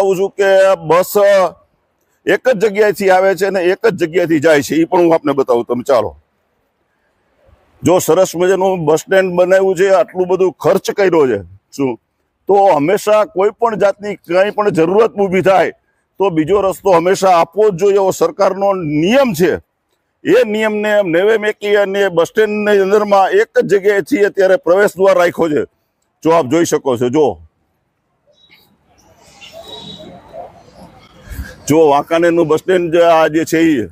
બતાવું છું કે બસ એક જ જગ્યાએથી આવે છે અને એક જ જગ્યાએથી જાય છે. એ પણ હું આપને બતાવું તમે ચાલો. જો સરસ મજાનું બસ સ્ટેન્ડ બનાવ્યું છે, આટલું બધું ખર્ચ કર્યો છે. શું? તો હંમેશા કોઈ પણ જાતની કંઈ પણ જરૂરત ઊભી થાય, તો બીજો રસ્તો હંમેશા આપવો જ જોઈએ. એવો સરકારનો નિયમ છે. એ નિયમને નેવે મેકી અને બસ સ્ટેન્ડની અંદરમાં એક જ જગ્યાએથી અત્યારે પ્રવેશ દ્વાર રાખ્યો છે. જો આપ જોઈ શકો છો. જો. જો વાંકાનેરનું બસ સ્ટેન્ડ આ જે છે એ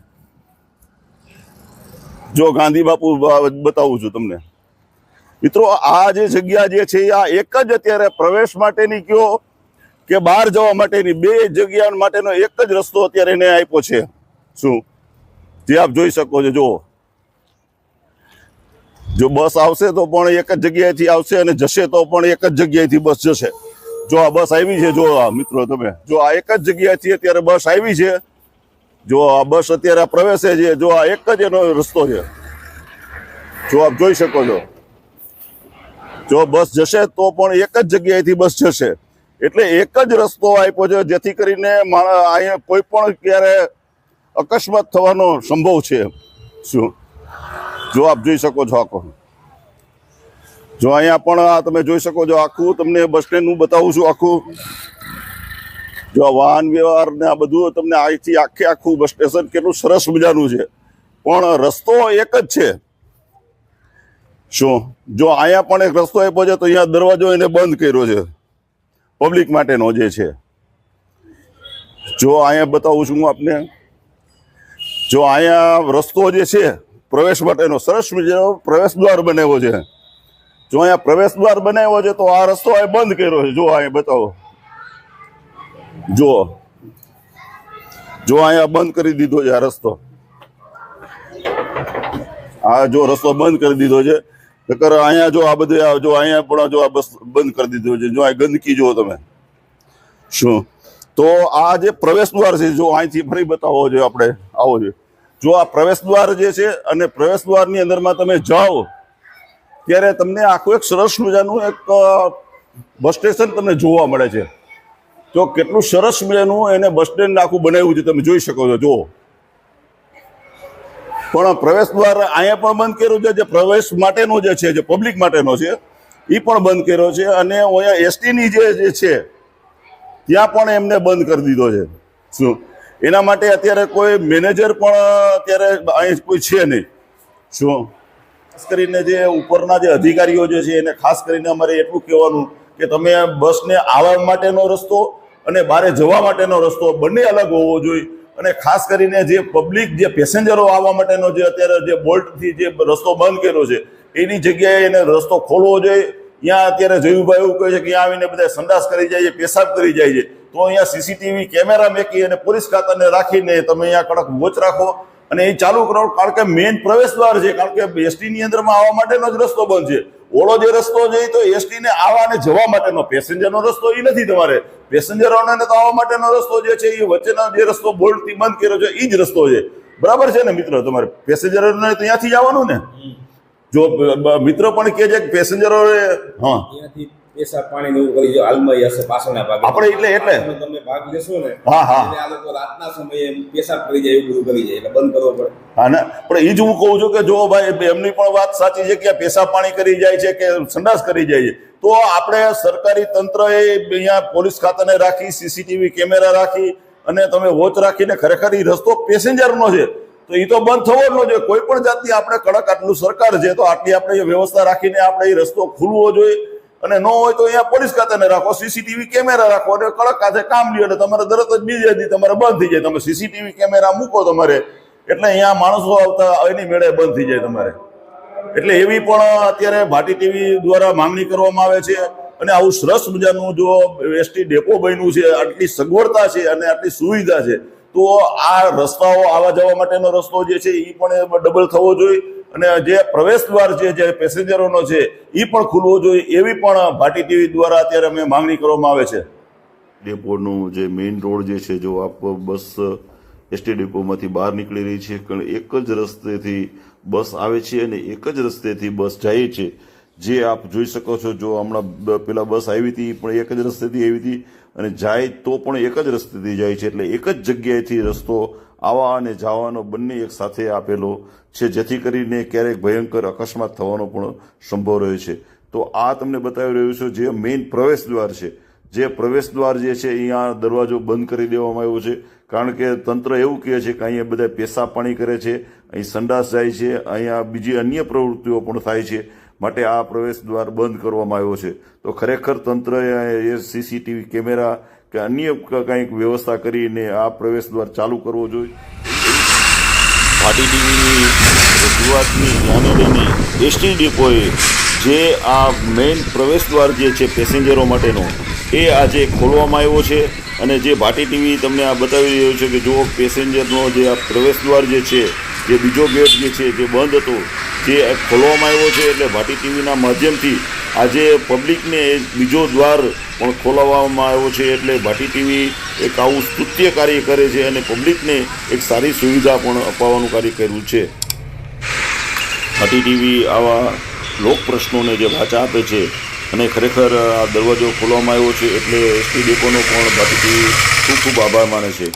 જો ગાંધી બાપુ બતાવું છું તમને. મિત્રો, આ જે જગ્યા જે છે આ એક જ અત્યારે પ્રવેશ માટેની કયો કે બહાર જવા માટેની, બે જગ્યા માટેનો એક જ રસ્તો અત્યારે એને આપ્યો છે. શું? જે આપ જોઈ શકો છો, જો. જો બસ આવશે તો પણ એક જ જગ્યાએથી આવશે અને જશે તો પણ એક જ જગ્યાએથી બસ જશે. જો આ બસ આવી છે, જો મિત્રો તમે, જો આ એક જ જગ્યાથી અત્યારે બસ આવી છે, જો આ બસ અત્યારે પ્રવેશે છે, જો આ એક જ એનો રસ્તો છે. જો આપ જોઈ શકો છો. જો બસ જશે તો પણ એક જ જગ્યાએથી બસ જશે. એટલે એક જ રસ્તો આપ્યો છે, જેથી કરીને અહીંયા કોઈ પણ ક્યારે અકસ્માત થવાનો સંભવ છે. શું? જો આપ જોઈ શકો છો આખો. જો અહીંયા પણ આ તમે જોઈ શકો છો, આખું તમને બસ સ્ટેન્ડનું બતાવું છું, આખું. જો આ વાહન વ્યવહાર ને આ બધું તમને અહીંથી આખે આખું બસ સ્ટેશન કેટલું સરસ મજાનું છે. પણ રસ્તો એક જ છે. શું? જો અહીંયા પણ એક રસ્તો આપ્યો છે, તો અહીંયા દરવાજો એને બંધ કર્યો છે. પબ્લિક માટેનો જે છે. જો અહીંયા બતાવું છું હું આપને. જો અહીંયા રસ્તો જે છે, પ્રવેશ માટેનો સરસ મજાનો પ્રવેશ દ્વાર બનાવ્યો છે. જો અહીંયા પ્રવેશ દ્વાર બનાવ્યો છે, તો આ રસ્તો અહીં બંધ કર્યો છે. જો અહીંયા બતાવો. જો જો અહીંયા બંધ કરી દીધો છે આ રસ્તો. આ જો રસ્તો બંધ કરી દીધો છે. નકર અહીંયા જો આ બધે જો અહીંયા પણ જો આ બસ બંધ કરી દીધો છે. જો આ ગંદકી જુઓ તમે. શું? તો આ જે પ્રવેશ દ્વાર છે, જો અહીંથી ફરી બતાવો જોઈએ આપણે. આવો જોઈએ જો આ પ્રવેશ દ્વાર જે છે, અને પ્રવેશ દ્વારની અંદરમાં તમે જાઓ ત્યારે તમને આખું એક સરસ મજાનું એક બસ સ્ટેશન તમને જોવા મળે છે. તો કેટલું સરસ મજાનું એને બસ સ્ટેન્ડ આખું બનાવ્યું છે, તમે જોઈ શકો છો, જુઓ. પણ પ્રવેશ દ્વાર અહીંયા પણ બંધ કર્યું છે, જે પ્રવેશ માટેનો જે છે, જે પબ્લિક માટેનો છે એ પણ બંધ કર્યો છે અને અહીંયા એસટીની જે જે છે, ત્યાં પણ એમને બંધ કરી દીધો છે. શું? એના માટે અત્યારે કોઈ મેનેજર પણ, અત્યારે અહીં કોઈ છે નહીં. શું? ખાસ કરીને જે ઉપરના જે અધિકારીઓ જે છે એને ખાસ કરીને અમારે એટલું કહેવાનું કે તમે બસને આવવા માટેનો રસ્તો અને બારે જવા માટેનો રસ્તો બંને અલગ હોવો જોઈએ. અને ખાસ કરીને જે પબ્લિક જે પેસેન્જરો આવવા માટેનો જે અત્યારે જે બોલ્ટથી જે રસ્તો બંધ કર્યો છે, એની જગ્યાએ એને રસ્તો ખોલવો જોઈએ. ત્યાં અત્યારે જયુભાઈ એવું કહે છે કે ત્યાં આવીને બધા સંડાસ કરી જાય છે, પેશાબ કરી જાય છે. તો અહીંયા સીસીટીવી કેમેરા મેકી અને પોલીસ ખાતાને રાખીને તમે અહીંયા કડક વોચ રાખો. અને એ ચાલુ કરો કારણ કે મેઇન પ્રવેશ દ્વાર છે કારણ કે એસટી ની અંદરમાં આવવા માટેનો જ રસ્તો બંધ છે. ઓળો જે રસ્તો છે તો એસટી ને આવવા અને જવા માટેનો પેસેન્જરનો રસ્તો એ નથી તમારે. પેસેન્જરોને તો આવવા માટેનો રસ્તો જે છે એ વચ્ચેનો જે રસ્તો બોલ્ટથી બંધ કર્યો છે એ જ રસ્તો છે. બરાબર છે ને મિત્રો તમારે? પેસેન્જરોને ત્યાંથી જવાનું ને? જો મિત્રો પણ કહે છે કે પેસેન્જરો હા. પેશાબ પાણી ને એવું કરી જો હાલમાં હશે પાછળના ભાગે. આપણે એટલે- એટલે. તમે ભાગ લેશો ને હા, હા. એટલે આ લોકો રાતના સમયે પેશાબ કરી જાય એવું બધું કરી જાય એટલે બંધ કરવો પડે. હા ને. પણ એ જ હું કહું છું કે જો ભાઈ એમની પણ વાત સાચી છે કે પેશાબ પાણી કરી જાય છે કે સંડાસ કરી જાય છે તો આપણે સરકારી તંત્રએ અહીંયા પોલીસ ખાતાને રાખી સીસીટીવી કેમેરા રાખી અને તમે વોચ રાખીને ખરેખર એ રસ્તો પેસેન્જરનો છે. તો એ તો બંધ થવો જ ન જોઈએ કોઈ પણ જાતની આપણે કડક આટલું સરકાર છે તો આટલી આપણે વ્યવસ્થા રાખીને આપણે એ રસ્તો ખુલવો જોઈએ. અને ન હોય તો અહીંયા પોલીસ ખાતાને રાખો, સીસીટીવી કેમેરા રાખો અને કડક કાથે કામ લ્યો એટલે તમારે તરત જ બીજે દી તમારે બંધ થઈ જાય. તમે સીસીટીવી કેમેરા મૂકો તમારે, એટલે અહીંયા માણસો આવતા એની મેળે બંધ થઈ જાય તમારે. એટલે એવી પણ અત્યારે ભાટી ટીવી દ્વારા માંગણી કરવામાં આવે છે અને આવું સરસ મજાનું જો એસટી ડેપો બન્યું છે, આટલી સગવડતા છે અને આટલી સુવિધા છે, તો આ રસ્તાઓ આવવા જવા માટેનો રસ્તો જે છે એ પણ ડબલ થવો જોઈએ. અને જે પ્રવેશ દ્વાર છે, જે પેસેન્જરોનો છે એ પણ ખુલવો જોઈએ, એવી પણ ભાટી ટીવી દ્વારા અત્યારે અમે માંગણી કરવામાં આવે છે. ડેપોનું જે મેઇન રોડ જે છે, જો આપ બસ એસટી ડેપોમાંથી બહાર નીકળી રહી છે, પણ એક જ રસ્તેથી બસ આવે છે અને એક જ રસ્તેથી બસ જાય છે. જે આપ જોઈ શકો છો, જો હમણાં પેલા બસ આવી હતી પણ એક જ રસ્તેથી આવી હતી અને જાય તો પણ એક જ રસ્તેથી જાય છે, એટલે એક જ જગ્યાએથી રસ્તો આવવા અને જવાનો બંને એક સાથે આપેલો છે, જેથી કરીને ક્યારેક ભયંકર અકસ્માત થવાનો પણ સંભવ રહ્યો છે. તો આ તમને બતાવી રહ્યું છું જે મેઇન પ્રવેશ દ્વાર છે. જે પ્રવેશ દ્વાર જે છે અહીંયા દરવાજો બંધ કરી દેવામાં આવ્યો છે. કારણ કે તંત્ર એવું કહે છે કે અહીંયા બધા પેશાબ પાણી કરે છે, અહીં સંડાસ જાય છે, અહીંયા બીજી અન્ય પ્રવૃત્તિઓ પણ થાય છે માટે આ પ્રવેશ દ્વાર બંધ કરવામાં આવ્યો છે. તો ખરેખર તંત્રએ એ સીસીટીવી કેમેરા કે અન્ય કંઈક વ્યવસ્થા કરીને આ પ્રવેશ દ્વાર ચાલુ કરવો જોઈએ. પાટી ટીવીની રજૂઆતની ધ્યાને લઈને એસટી ડેપોએ જે આ મેઇન પ્રવેશ દ્વાર જે છે પેસેન્જરો માટેનો, એ આજે ખોલવામાં આવ્યો છે. અને જે ભાટી ટીવી તમને આ બતાવી રહ્યો છે કે જો પેસેન્જરનો જે આ પ્રવેશ દ્વાર જે છે, જે બીજો ગેટ જે છે, જે બંધ હતો જે ખોલવામાં આવ્યો છે એટલે ભાટી ટીવીના માધ્યમથી આજે પબ્લિકને એક બીજો દ્વાર પણ ખોલાવવામાં આવ્યો છે એટલે ભાટી ટીવી એક આવું સ્તુત્ય કાર્ય કરે છે અને પબ્લિકને એક સારી સુવિધા પણ અપાવવાનું કાર્ય કર્યું છે. ભાટી ટીવી આવા લોક પ્રશ્નોને જે વાચા આપે છે અને ખરેખર આ દરવાજો ખોલવામાં આવ્યો છે એટલે એસટી ડેપોનો પણ ભાટી ટીવી ખૂબ ખૂબ આભાર માને છે.